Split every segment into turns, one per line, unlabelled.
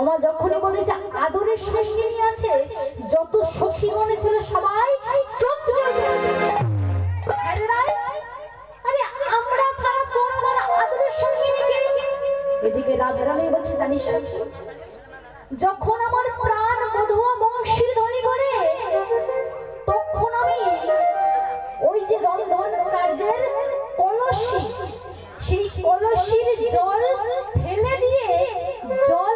আমার যখনই বলেছে আদরের সঙ্গিনী আছে, যত সখী মনে ছিল সবাই চোখ আরে আমরা ছাড়া তোর আমার আদরের এদিকে রাধারানী বলছে, জানিস যখন আমার প্রাণ মধুয়া বংশীর ধ্বনি করে, তখন আমি ওই যে রন্ধন কার্যের সেই জল ফেলে দিয়ে জল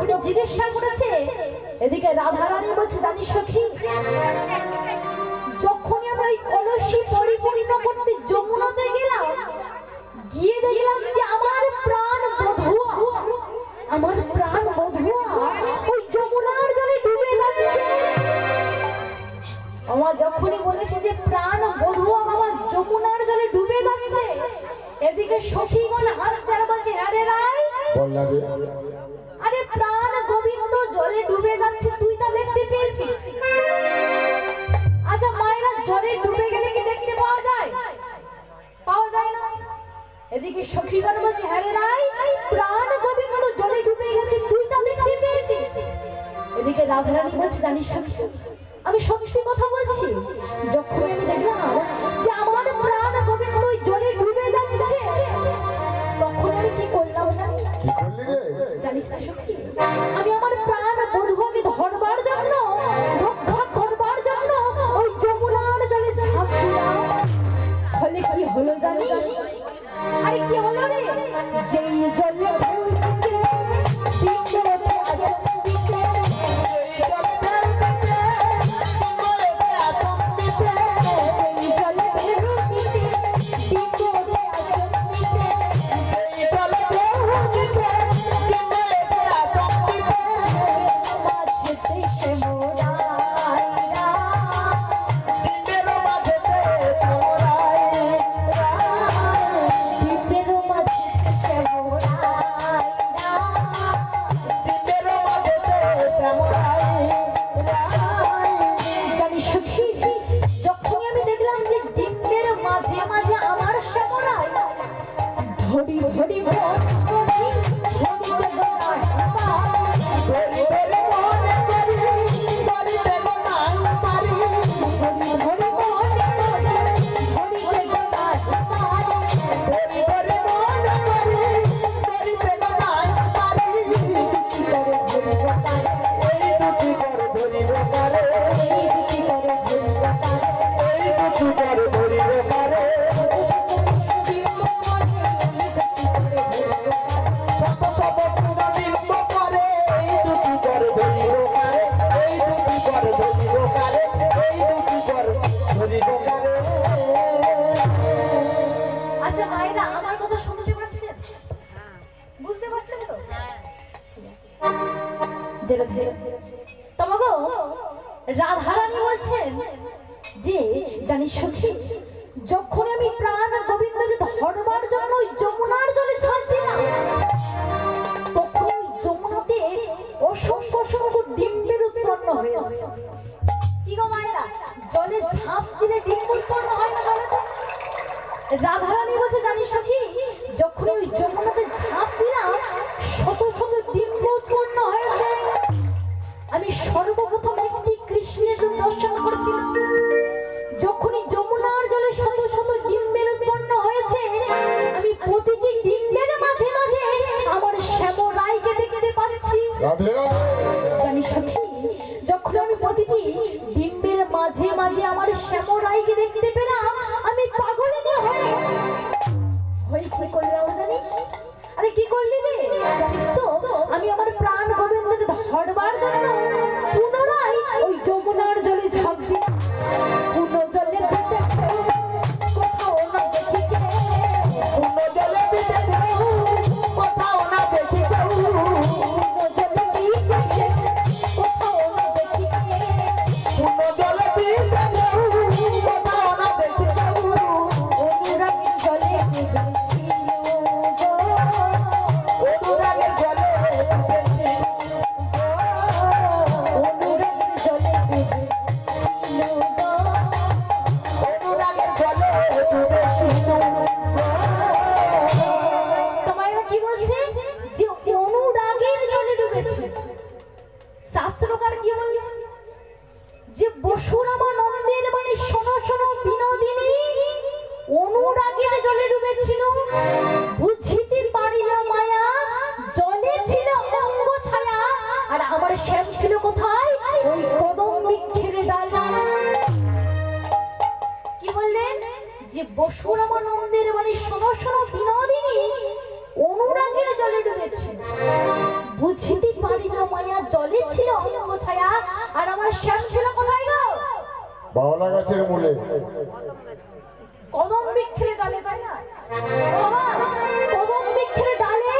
আমার জিজ্ঞাসা করেছে, এদিকে রাধারানী বলছে, জানিস সখী, যখনই আমি কলসি পরিপূর্ণ করতে যমুনাতে গেলাম, গিয়ে দেখলাম যে আমার প্রাণ বধুয়া আমার প্রাণ বধুয়া ওই যমুনার জলে ডুবে যাচ্ছে। আমার যখনই বলেছে যে প্রাণ বধুয়া আমার যমুনার জলে ডুবে যাচ্ছে, এদিকে সখীগণ হাসছে আর বলছে আরে রাই
না
আরে প্রাণ গোবিন্দ, জলে ডুবে যাচ্ছে, তুই তা দেখতে পেয়েছিস? আচ্ছা মায়েরা, জলে ডুবে গেলে কি দেখতে পাওয়া যায়? পাওয়া যায় না। এদিকে সখীগণ বলছে হ্যাঁ রাই প্রাণ গোবিন্দ, জলে ডুবে গেছে, তুই তা দেখতে পেয়েছিস? এদিকে রাধারানী বলছে, জানিস সখী, আমি সত্যি কথা বলছি। যখন আমি দেখলাম যে আমার আমি আমার প্রাণ বধুয়াকে ধরবার জন্য করবার জন্য ওই যমুনার জলে ঝাঁপ দিলাম ফলে কি হলো জানিস? আরে কি হলো রে? যেই জলে ঝাঁপ দিলে ডিম্ব উৎপন্ন হয় না জলেতে রাধারানী বলছে, জানিস সখী যখন ওই যমুনাতে ঝাঁপ দিলাম, শত শত ডিম্ব উৎপন্ন হয়েছে। আমি সর্বপ্রথম একটি কৃষ্ণের দর্শন করেছিলাম। বসুরামানন্দের মানে শোনো শোনো বিনোদিনী অনুরাগের জলে ডুবেছে। বুঝিতে পারি না মায়া জলে ছিল অঙ্গ ছায়া আর আমার শ্যাম ছিল কোথায় গো?
বাওলা গাছের মূলে।
কদম বৃক্ষের ডালে তাই না? কদম বৃক্ষের ডালে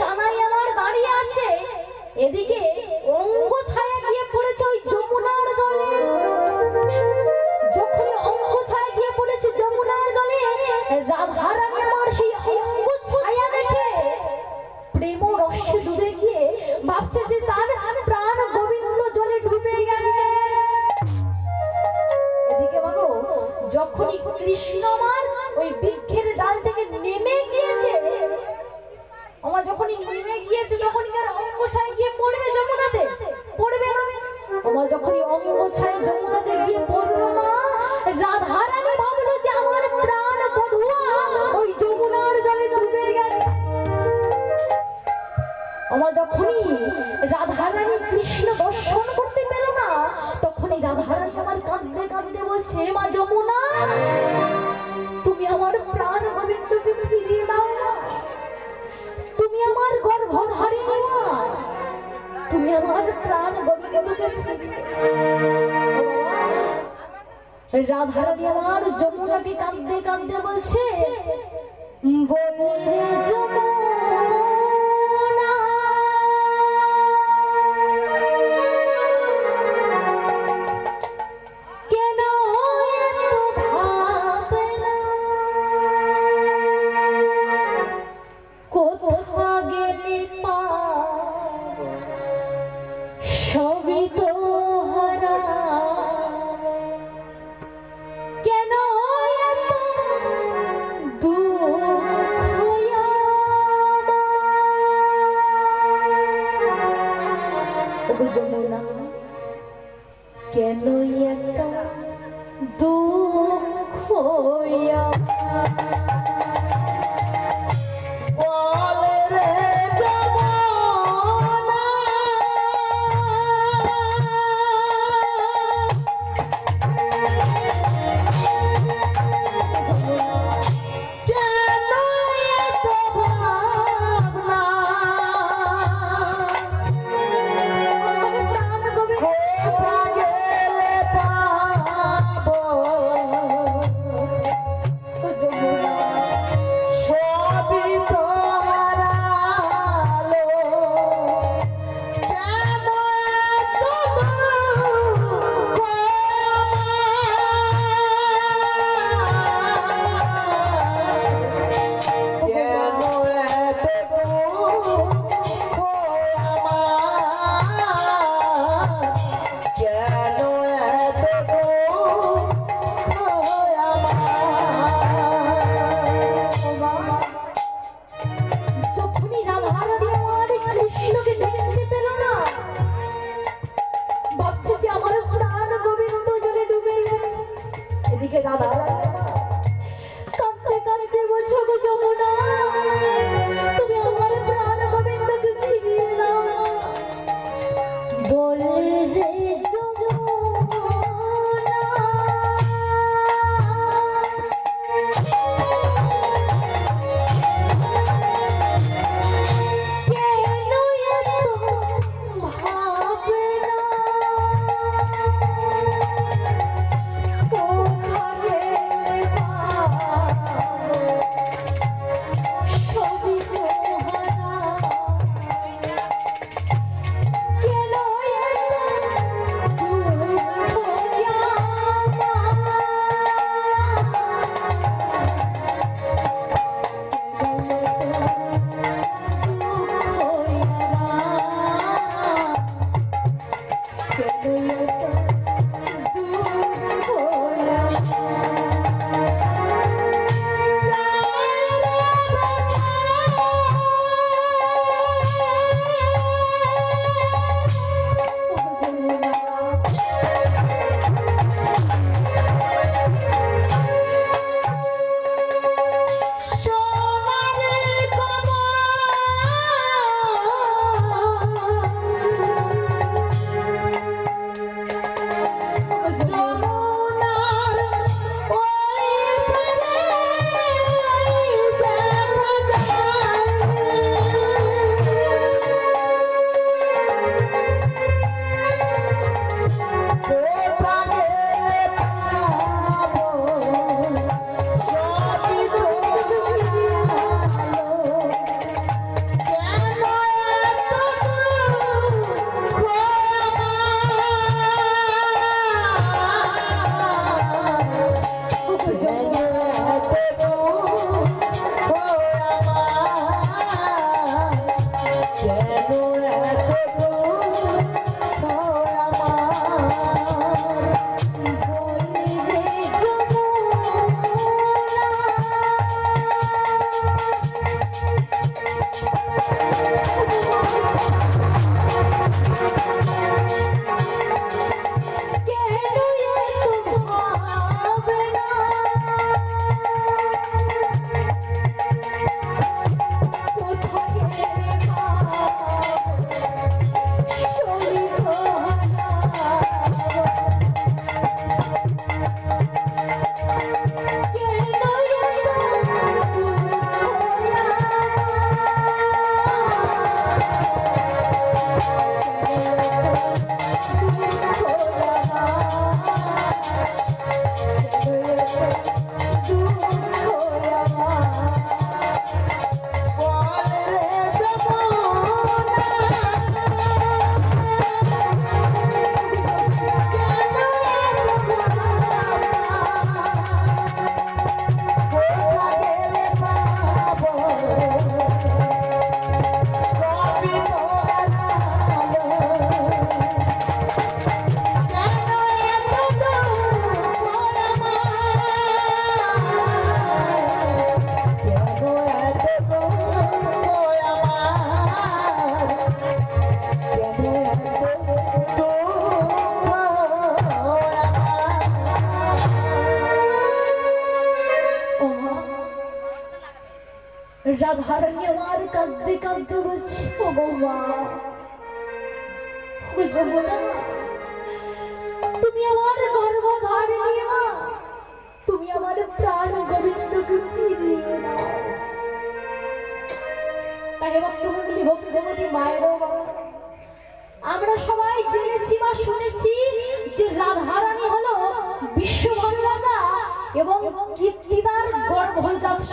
কানাই আমার দাঁড়িয়ে আছে। এদিকে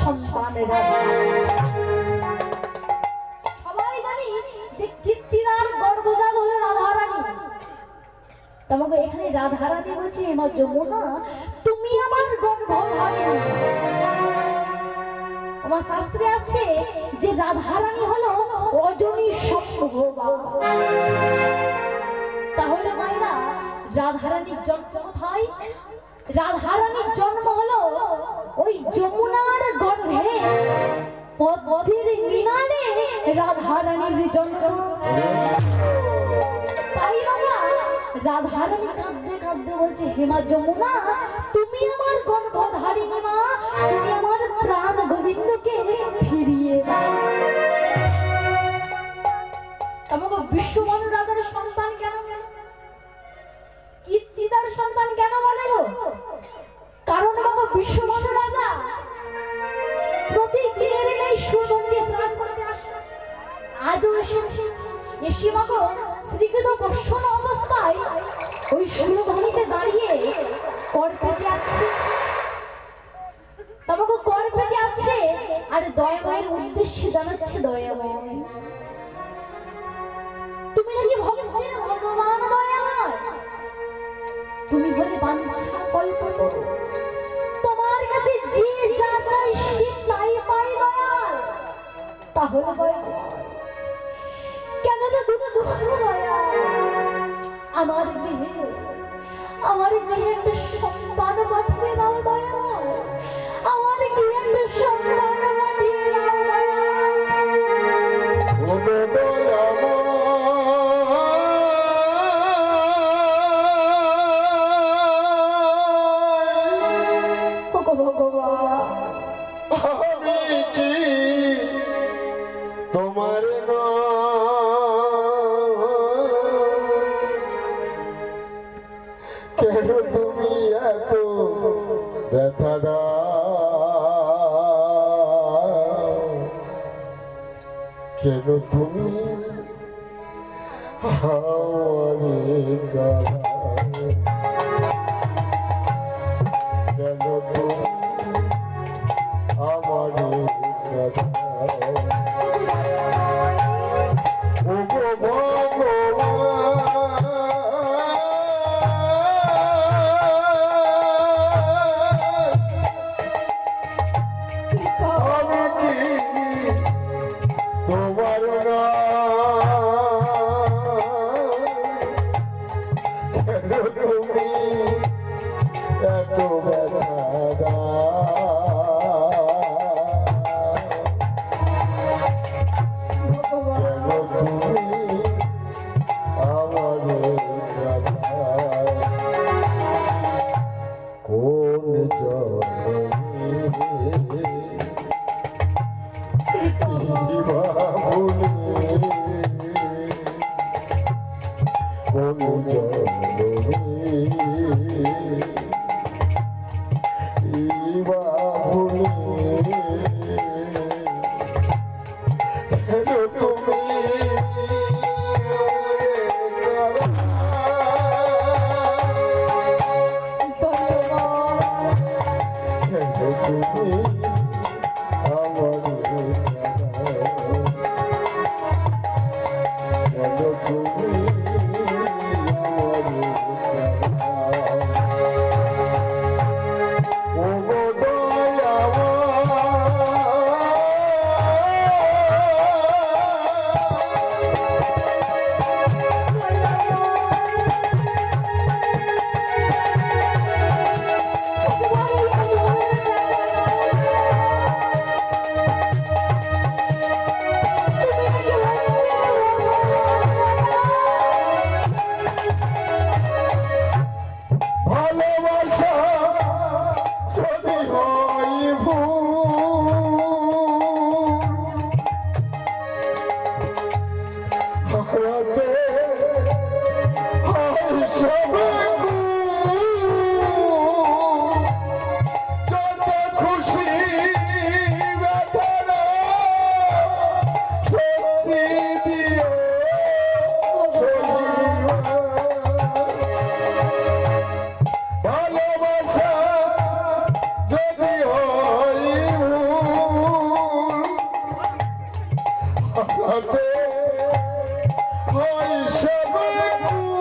সন্তানেরা সবাই জানি যে কীর্তিদার গর্ভজাত তোমাকে এখানে রাধারানী বলছি আমার যমুনা, তুমি আমার গর্ভধারিণী। আমার শাস্ত্রে আছে যে রাধারানী হলো অজনী সম্ভবা। তাহলে মায়েরা, রাধারানীর জন্ম কোথায়? রাধারানীর জন্ম হলো ওই যমুনার গর্ভে। পদ্মীর মিনালে রাধারানীর জন্ম। রাধারানী কাঁদতে কাঁদতে বলছে হেমা যমুনা, তুমি আমার গর্ভধারিণী মা, তুমি আমার প্রাণ গোবিন্দকে ফিরিয়ে দাও। আমার গৃহেন্দ্রের সন্তান পাঠিয়ে দাও দয়া। আমার
গৃহেন্দ্রের তুমি
হাওয়ারে গা বুঝালো রে সবে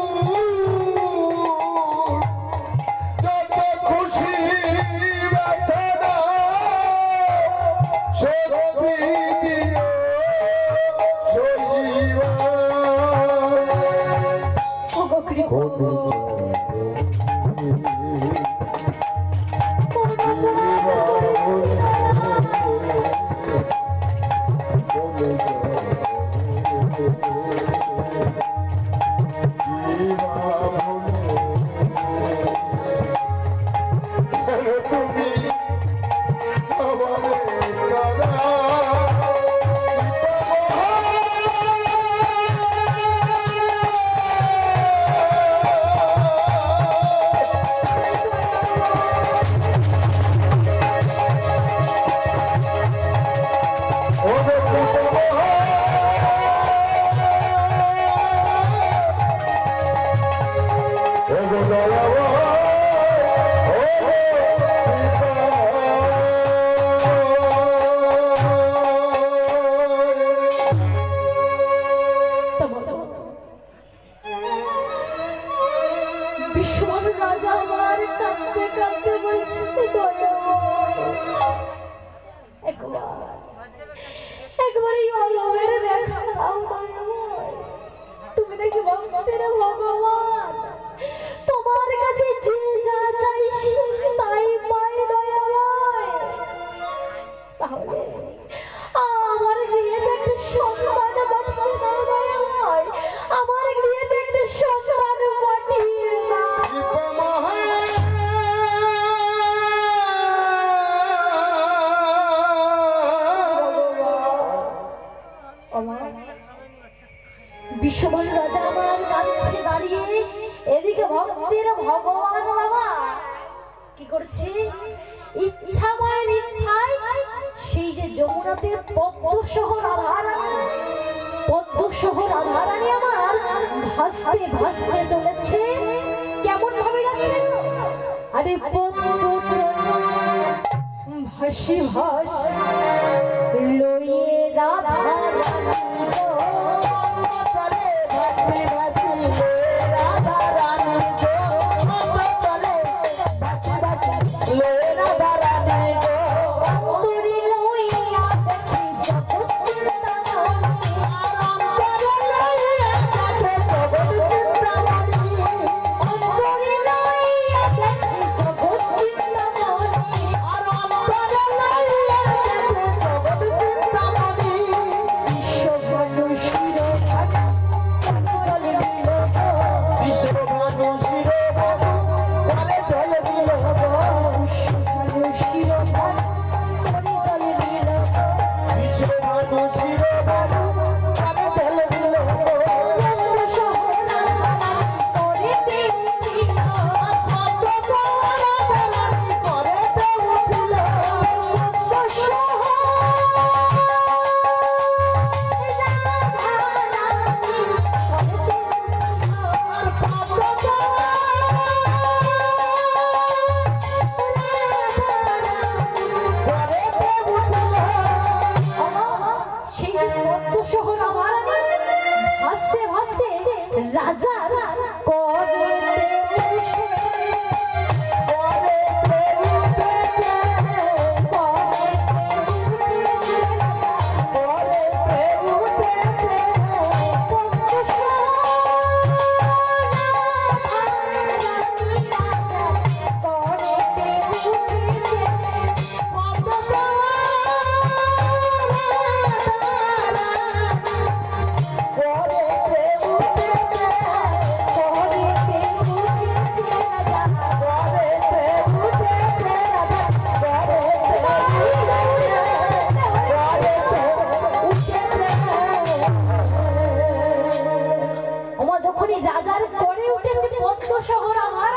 শহর আমার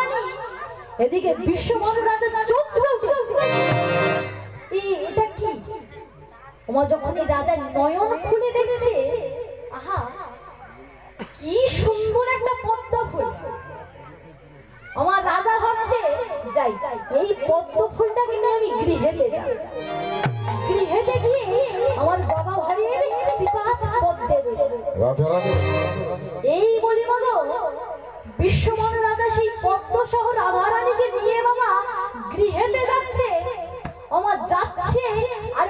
এদিকে বিশ্ব মনোরাতে চোখ চুলে এটা কি? ওমা যখন এই রাজার নয়ন খুলে দেখছে আহা কি সুন্দর একটা পদ্মা ফুল আমার রাজা ভাবছে যাই এই পদ্ম ফুলটা কিনে আমি গৃহে যাই গৃহেতে গিয়ে আমার বাবা হরিয়ের সিপাত পদ্মে
রাজা
এই বলি মতো বিশ্বমান রাজা সেই পদ্ম সহ রাধারানীকে নিয়ে বাবা গৃহেতে যাচ্ছে। আমার যাচ্ছে আর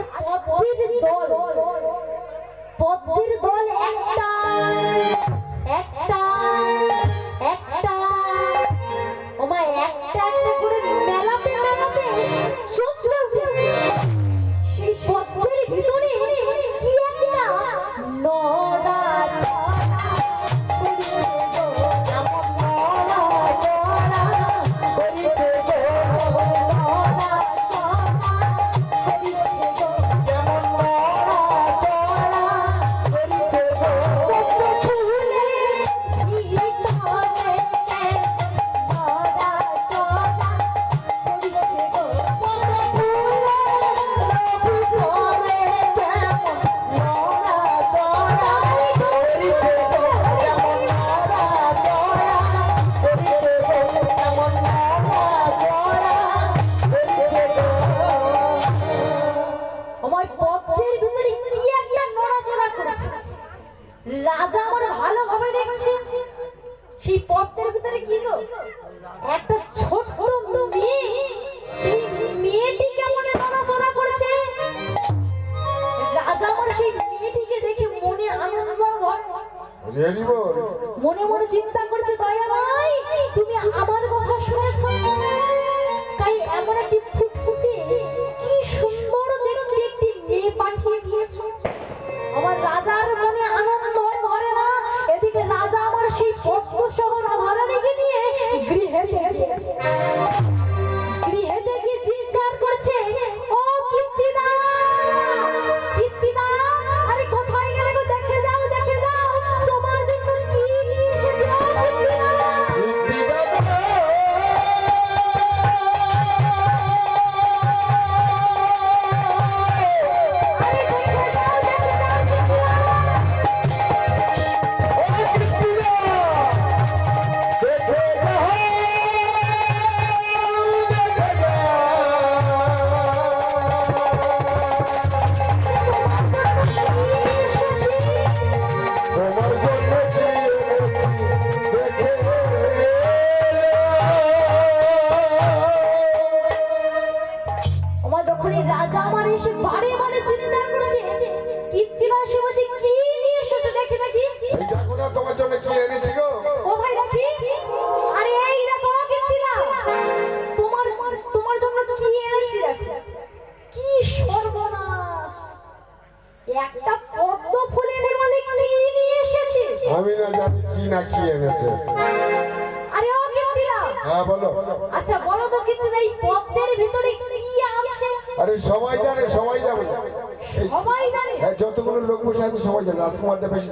পদ্মীর দল। সবাই জানে